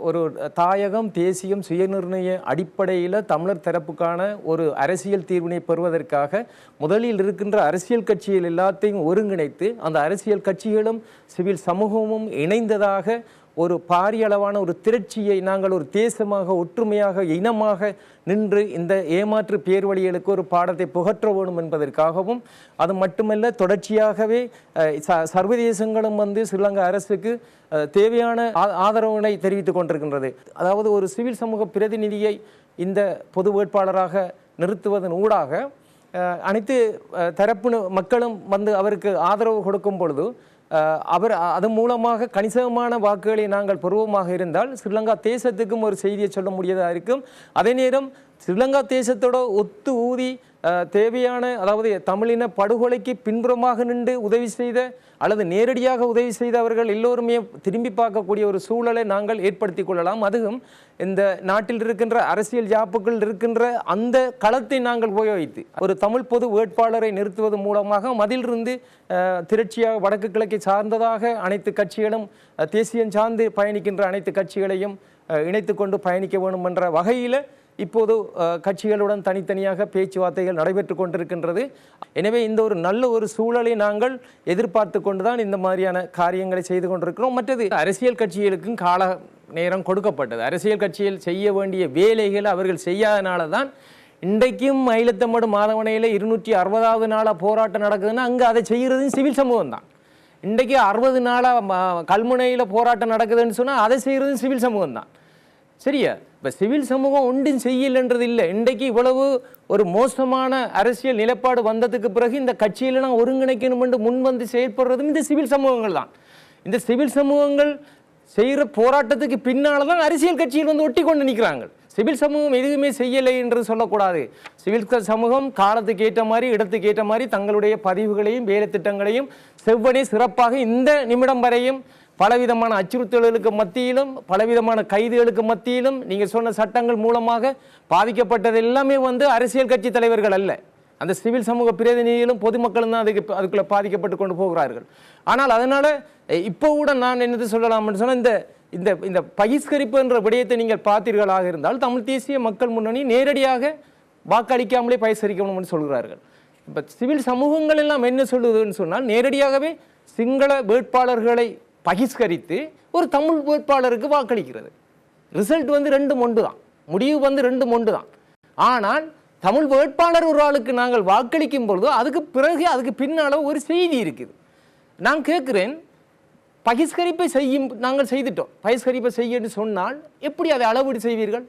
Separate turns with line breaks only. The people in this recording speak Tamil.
ஒரு தாயகம் தேசியம் சுயநிர்ணய அடிப்படையில் தமிழர் தரப்புக்கான ஒரு அரசியல் தீர்வினை பெறுவதற்காக முதலில் இருக்கின்ற அரசியல் கட்சிகள் எல்லாத்தையும் ஒருங்கிணைத்து அந்த அரசியல் கட்சிகளும் சிவில் சமூகமும் இணைந்ததாக ஒரு பாரிய அளவான ஒரு திரட்சியை நாங்கள் ஒரு தேசமாக ஒற்றுமையாக இனமாக நின்று இந்த ஏமாற்று பேர்வழிகளுக்கு ஒரு பாடத்தை புகற்ற வேணும் என்பதற்காகவும் அது மட்டுமல்ல தொடர்ச்சியாகவே ச- சர்வதேசங்களும் வந்து ஸ்ரீலங்கா அரசுக்கு தேவையான ஆ- ஆதரவினை தெரிவித்துக் கொண்டிருக்கின்றது. அதாவது ஒரு சிவில் சமூக பிரதிநிதியை இந்த பொது வேட்பாளராக நிறுத்துவதன் ஊடாக அனைத்து அஹ், தரப்பு மக்களும் வந்து அவருக்கு ஆதரவு கொடுக்கும் பொழுது அவர் அது அதன் மூலமாக கணிசமான வாக்குகளை நாங்கள் பருவமாக இருந்தால் ஸ்ரீலங்கா தேசத்துக்கும் ஒரு செய்தியை சொல்ல முடியதாக இருக்கும். அதே நேரம் ஸ்ரீலங்கா தேசத்தோட ஒத்து ஊதி தேவையான அதாவது தமிழின படுகொலைக்கு பின்புறமாக நின்று உதவி செய்த அல்லது நேரடியாக உதவி செய்தவர்கள் எல்லோருமே திரும்பி பார்க்கக்கூடிய ஒரு சூழலை நாங்கள் ஏற்படுத்தி கொள்ளலாம். அதுவும் இந்த நாட்டில் இருக்கின்ற அரசியல் ஜாப்புகள் இருக்கின்ற அந்த களத்தை நாங்கள் உபயோகித்து ஒரு தமிழ் பொது வேட்பாளரை நிறுத்துவது மூலமாக மதிலிருந்து அஹ், திரட்சியாக வடக்கு கிழக்கை சார்ந்ததாக அனைத்து கட்சிகளும் தேசியம் சார்ந்து பயணிக்கின்ற அனைத்து கட்சிகளையும் இணைத்து கொண்டு பயணிக்க வேண்டும் என்ற வகையில் இப்போது கட்சிகளுடன் தனித்தனியாக பேச்சுவார்த்தைகள் நடைபெற்று கொண்டிருக்கின்றது. எனவே இந்த ஒரு நல்ல ஒரு சூழலை நாங்கள் எதிர்பார்த்து கொண்டுதான் இந்த மாதிரியான காரியங்களை செய்து கொண்டிருக்கிறோம். மற்றது அரசியல் கட்சிகளுக்கும் கால நேரம் கொடுக்கப்பட்டது. அரசியல் கட்சியில் செய்ய வேண்டிய வேலைகளை அவர்கள் செய்யாதனால தான் இன்றைக்கும் மயிலத்தமடு மாதவனையில் இருநூற்றி அறுபதாவது நாளாக போராட்டம் நடக்குதுன்னா அங்கே அதை செய்கிறதும் சிவில் சமூகம் தான். இன்றைக்கு அறுபது நாளாக கல்முனையில் போராட்டம் நடக்குதுன்னு சொன்னால் அதை செய்கிறதும் சிவில் சமூகம் தான். சரியா? இப்போ சிவில் சமூகம் ஒன்றும் செய்யலைன்றது இல்லை இன்றைக்கு இவ்வளவு ஒரு மோசமான அரசியல் நிலைப்பாடு வந்ததுக்கு பிறகு இந்த கட்சியிலலாம் ஒருங்கிணைக்கணும் என்று முன் வந்து செயல்படுறதும் இந்த சிவில் சமூகங்கள் தான். இந்த சிவில் சமூகங்கள் செய்கிற போராட்டத்துக்கு பின்னால் தான் அரசியல் கட்சியில் வந்து ஒட்டி கொண்டு நிற்கிறாங்க சிவில் சமூகம் எதுவுமே செய்யலை என்று சொல்லக்கூடாது. சிவில் சமூகம் காலத்துக்கு ஏற்ற மாதிரி இடத்துக்கு ஏற்ற மாதிரி தங்களுடைய பதிவுகளையும் வேலை திட்டங்களையும் செவ்வனே சிறப்பாக இந்த நிமிடம் வரையும் பலவிதமான அச்சுறுத்தல்களுக்கு மத்தியிலும் பலவிதமான கைதுகளுக்கு மத்தியிலும் நீங்கள் சொன்ன சட்டங்கள் மூலமாக பாதிக்கப்பட்டது எல்லாமே வந்து அரசியல் கட்சி தலைவர்கள் அல்ல. அந்த சிவில் சமூக பிரதிநிதிகளும் பொதுமக்களும் தான் அதுக்கு அதுக்குள்ளே பாதிக்கப்பட்டு கொண்டு போகிறார்கள். ஆனால் அதனால் இப்போ கூட நான் என்னது சொல்லலாம்னு சொன்னால் இந்த இந்த இந்த பகிஷ்கரிப்பு என்ற விடயத்தை நீங்கள் பார்த்தீர்களாக இருந்தால் தமிழ் தேசிய மக்கள் முன்னணி நேரடியாக வாக்களிக்காமலே பகிஷ்கரிக்கணும்னு சொல்கிறார்கள். இப்போ சிவில் சமூகங்கள் எல்லாம் என்ன சொல்லுதுன்னு சொன்னால் நேரடியாகவே சிங்கள வேட்பாளர்களை பகிஷ்கரித்து ஒரு தமிழ் வேட்பாளருக்கு வாக்களிக்கிறது. ரிசல்ட் வந்து ரெண்டு ஒன்று தான் முடிவு வந்து ரெண்டு ஒன்று தான் ஆனால் தமிழ் வேட்பாளர் ஒரு ஆளுக்கு நாங்கள் வாக்களிக்கும் பொழுது அதுக்கு பிறகு அதுக்கு பின்னால் ஒரு செய்தி இருக்குது. நான் கேட்குறேன் பகிஷ்கரிப்பை செய்யும் நாங்கள் செய்துட்டோம். பகிஷ்கரிப்பை செய்யன்னு சொன்னால் எப்படி அதை அளவீடு செய்வீர்கள்?